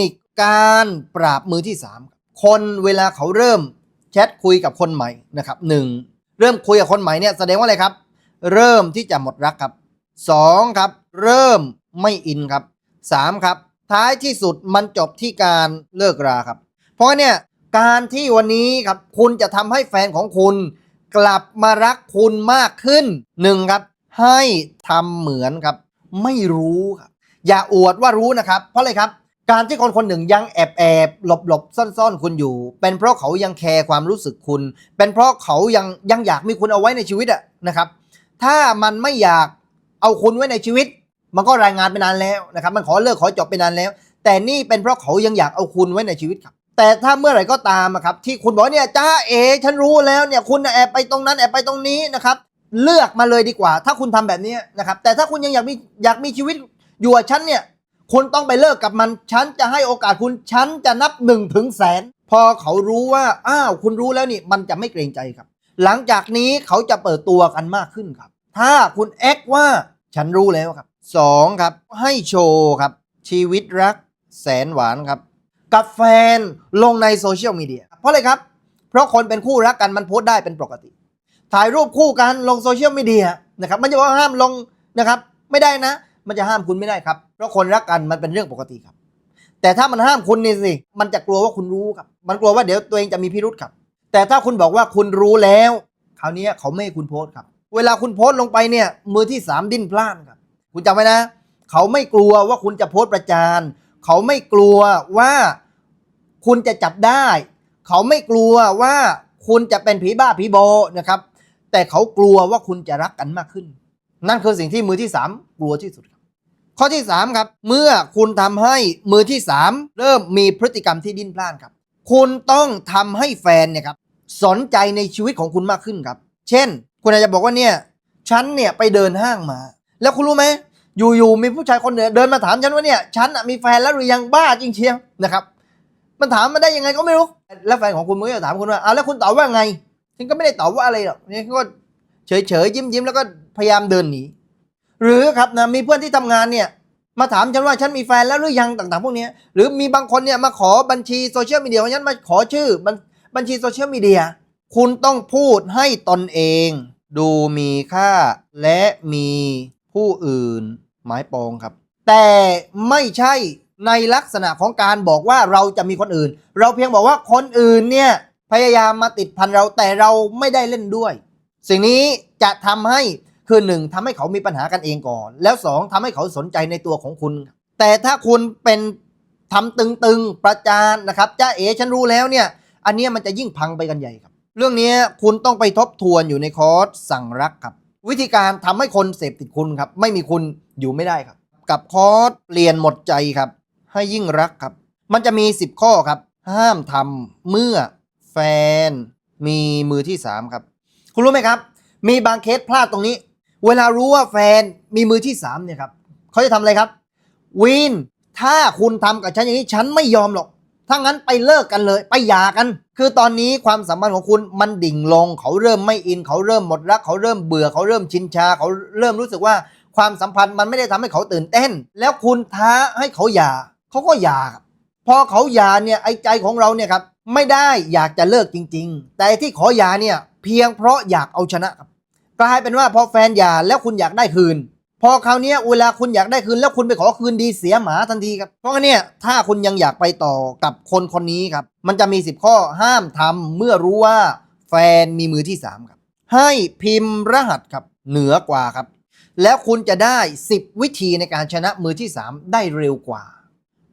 นิคการปราบมือที่สามคนเวลาเขาเริ่มแชทคุยกับคนใหม่นะครับหนึ่งเริ่มคุยกับคนใหม่เนี่ยแสดงว่าอะไรครับ เริ่มที่จะหมดรักครับสองครับ เริ่มไม่อินครับสามครับ ท้ายที่สุดมันจบที่การเลิกราครับ เพราะเนี่ยการที่วันนี้ครับคุณจะทำให้แฟนของคุณ กลับมารักคุณมากขึ้นหนึ่งครับ ให้ทำเหมือนครับ ไม่รู้ครับอย่าอวดว่ารู้นะครับ เพราะอะไรครับ การที่คนคนหนึ่งยังแอบแอบหลบหลบซ่อนซ่อนคุณอยู่ เป็นเพราะเขายังแคร์ความรู้สึกคุณ เป็นเพราะเขายังยังอยากมีคุณเอาไว้ในชีวิตอะนะครับ ถ้ามันไม่อยากเอาคุณไว้ในชีวิต มันก็รายงานไปนานแล้วนะครับ มันขอเลิกขอจบไปนานแล้ว แต่นี่เป็นเพราะเขายังอยากเอาคุณไว้ในชีวิตครับ แต่ถ้าเมื่อไหร่ก็ตามครับที่คุณบอกเนี่ยจ้าเอฉันรู้แล้วเนี่ยคุณแอบไปตรงนั้นแอบไปตรงนี้นะครับ เลือกมาเลยดีกว่า ถ้าคุณทำแบบนี้นะครับ แต่ถ้าคุณยังอยากมีอยากมีชีวิตอยู่กับฉันเนี่ย คุณต้องไปเลิกกับมัน ฉันจะให้โอกาสคุณ ฉันจะนับหนึ่งถึงแสน พอเขารู้ว่า อ้าว คุณรู้แล้วนี่ มันจะไม่เกรงใจครับ หลังจากนี้เขาจะเปิดตัวกันมากขึ้นครับ ถ้าคุณแอคว่า ฉันรู้แล้วครับสองครับ ให้โชว์ครับ ชีวิตรักแสนหวานครับ กับแฟนลงในโซเชียลมีเดีย เพราะอะไรครับ เพราะคนเป็นคู่รักกันมันโพสต์ได้เป็นปกติ ถ่ายรูปคู่กันลงโซเชียลมีเดียนะครับ มันจะว่าห้ามลงนะครับ ไม่ได้นะ มันจะห้ามคุณไม่ได้ครับ เพราะคนรักกันมันเป็นเรื่องปกติครับ แต่ถ้ามันห้ามคุณนี่สิ มันจะกลัวว่าคุณรู้ครับ มันกลัวว่าเดี๋ยวตัวเองจะมีพิรุษครับ แต่ถ้าคุณบอกว่าคุณรู้แล้ว คราวนี้เขาไม่ให้คุณโพสต์ครับ เวลาคุณโพสต์ลงไปเนี่ย มือที่สามดิ้นพล่านครับ คุณจำไว้นะ เขาไม่กลัวว่าคุณจะโพสต์ประจาน เขาไม่กลัวว่าคุณจะจับได้ เขาไม่กลัวว่าคุณจะเป็นผีบ้าผีโบนะครับ แต่เขากลัวว่าคุณจะรักกันมากขึ้น นั่นคือสิ่งที่มือที่สามกลัวที่สุด ข้อที่สามครับ เมื่อคุณทำให้มือที่สามเริ่มมีพฤติกรรมที่ดิ้นพล่านครับ คุณต้องทำให้แฟนเนี่ยครับสนใจในชีวิตของคุณมากขึ้นครับ เช่น คุณอาจจะบอกว่าเนี่ยฉันเนี่ยไปเดินห้างมา แล้วคุณรู้ไหมอยู่ๆมีผู้ชายคนหนึ่งเดินมาถามฉันว่าเนี่ยฉันมีแฟนแล้วหรือยังบ้าจริงเชียวนะครับ มันถามมาได้ยังไงก็ไม่รู้ แล้วแฟนของคุณมันก็จะถามคุณว่าอ้าวแล้วคุณตอบว่าไงฉันก็ไม่ได้ตอบว่าอะไรหรอกนี่ก็เฉยๆยิ้มๆแล้วก็พยายามเดินหนี หรือครับนะมีเพื่อนที่ทำงานเนี่ยมาถามฉันว่าฉันมีแฟนแล้วหรือยังต่างๆ พวกนี้หรือมีบางคนเนี่ยมาขอบัญชีโซเชียลมีเดียของฉันมาขอชื่อบัญบัญชีโซเชียลมีเดียคุณต้องพูดให้ตนเอง ดูมีค่า และมีผู้อื่นหมายปองครับ แต่ไม่ใช่ในลักษณะของการบอกว่าเราจะมีคนอื่น เราเพียงบอกว่าคนอื่นเนี่ยพยายามมาติดพันเราแต่เราไม่ได้เล่นด้วย สิ่งนี้จะทำให้ คือหนึ่งทำให้เขามีปัญหากันเองก่อน แล้วสองทำให้เขาสนใจในตัวของคุณ แต่ถ้าคุณเป็นทำตึงๆประจานนะครับจ้าเอ๋ฉันรู้แล้วเนี่ย อันเนี้ยมันจะยิ่งพังไปกันใหญ่ครับ เรื่องนี้คุณต้องไปทบทวนอยู่ในคอร์สสั่งรักครับ วิธีการทำให้คนเสพติดคุณครับ ไม่มีคุณอยู่ไม่ได้ครับ กับคอร์สเปลี่ยนหมดใจครับ ให้ยิ่งรักครับ มันจะมี 10 ข้อครับ ห้ามทำเมื่อแฟนมีมือที่3ครับ คุณรู้ไหมครับ มีบางเคสพลาดตรงนี้ เวลารู้ว่าแฟนมีมือที่3เนี่ยครับเขาจะทำอะไรครับ วินถ้าคุณทำกับฉันอย่างนี้ฉันไม่ยอมหรอกถ้างั้นไปเลิกกันเลย ไปหย่ากัน คือตอนนี้ความสัมพันธ์ของคุณมันดิ่งลง เขาเริ่มไม่อิน เขาเริ่มหมดรัก เขาเริ่มเบื่อ เขาเริ่มชินชา เขาเริ่มรู้สึกว่าความสัมพันธ์มันไม่ได้ทำให้เขาตื่นเต้น แล้วคุณท้าให้เขาหย่าเขาก็หย่าพอเขาหย่าเนี่ยไอ้ใจของเราเนี่ยครับไม่ได้อยากจะเลิกจริง ๆ แต่ที่ขอหย่าเนี่ยเพียงเพราะอยากเอาชนะครับ กลายเป็นว่าพอแฟนหย่าแล้วคุณอยากได้คืน พอคราวนี้เวลาคุณอยากได้คืน แล้วคุณไปขอคืนดีเสียหมาทันทีครับ เพราะงั้นเนี่ยถ้าคุณยังอยากไปต่อกับคนคนนี้ครับ มันจะมี 10 ข้อห้ามทำเมื่อรู้ว่าแฟนมีมือที่ 3 ครับ ให้พิมพ์รหัสครับเหนือกว่าครับ แล้วคุณจะได้ 10 วิธีในการชนะมือที่ 3 ได้เร็วกว่า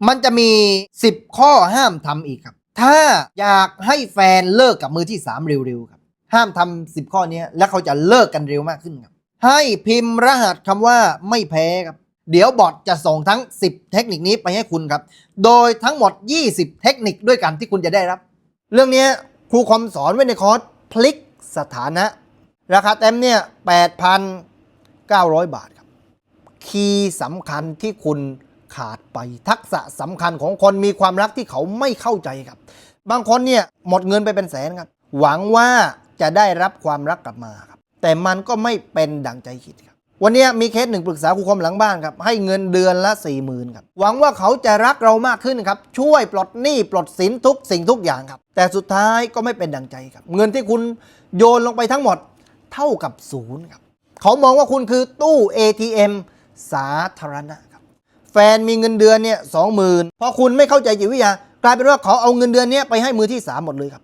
มันจะมี 10 ข้อห้ามทำอีกครับ ถ้าอยากให้แฟนเลิกกับมือที่ 3 เร็วๆครับ ห้ามทำ10ข้อนี้แล้วเขาจะเลิกกันเร็วมากขึ้นครับ ให้พิมพ์รหัสคำว่าไม่แพ้ครับ เดี๋ยวบอทจะส่งทั้ง 10 เทคนิคนี้ไปให้คุณครับ โดยทั้งหมด 20 เทคนิคด้วยกันที่คุณจะได้รับ เรื่องนี้ครูคอมสอนไว้ในคอร์สพลิกสถานะ ราคาเต็มเนี่ย8,900 บาทครับ คีย์สำคัญที่คุณขาดไปทักษะสำคัญของคนมีความรักที่เขาไม่เข้าใจครับ บางคนเนี่ยหมดเงินไปเป็นแสนครับ หวังว่า จะได้รับความรักกลับมาครับแต่มันก็ไม่เป็นดังใจคิดครับ วันนี้มีเคสหนึ่งปรึกษาครูคมหลังบ้านครับ ให้เงินเดือนละ4ี่หมื่นครับ หวังว่าเขาจะรักเรามากขึ้นครับ ช่วยปลดหนี้ปลดสินทุกสิ่งทุกอย่างครับ แต่สุดท้ายก็ไม่เป็นดังใจครับ เงินที่คุณโยนลงไปทั้งหมดเท่ากับศูนย์ครับ เขามองว่าคุณคือตู้ ATM สาธารณะครับ แฟนมีเงินเดือนเนี่ยสองหมื่นพอคุณไม่เข้าใจจิตวิทยากลายเป็นว่าเขาเอาเงินเดือนเนี้ยไปให้มือที่ 3 หมดเลยครับ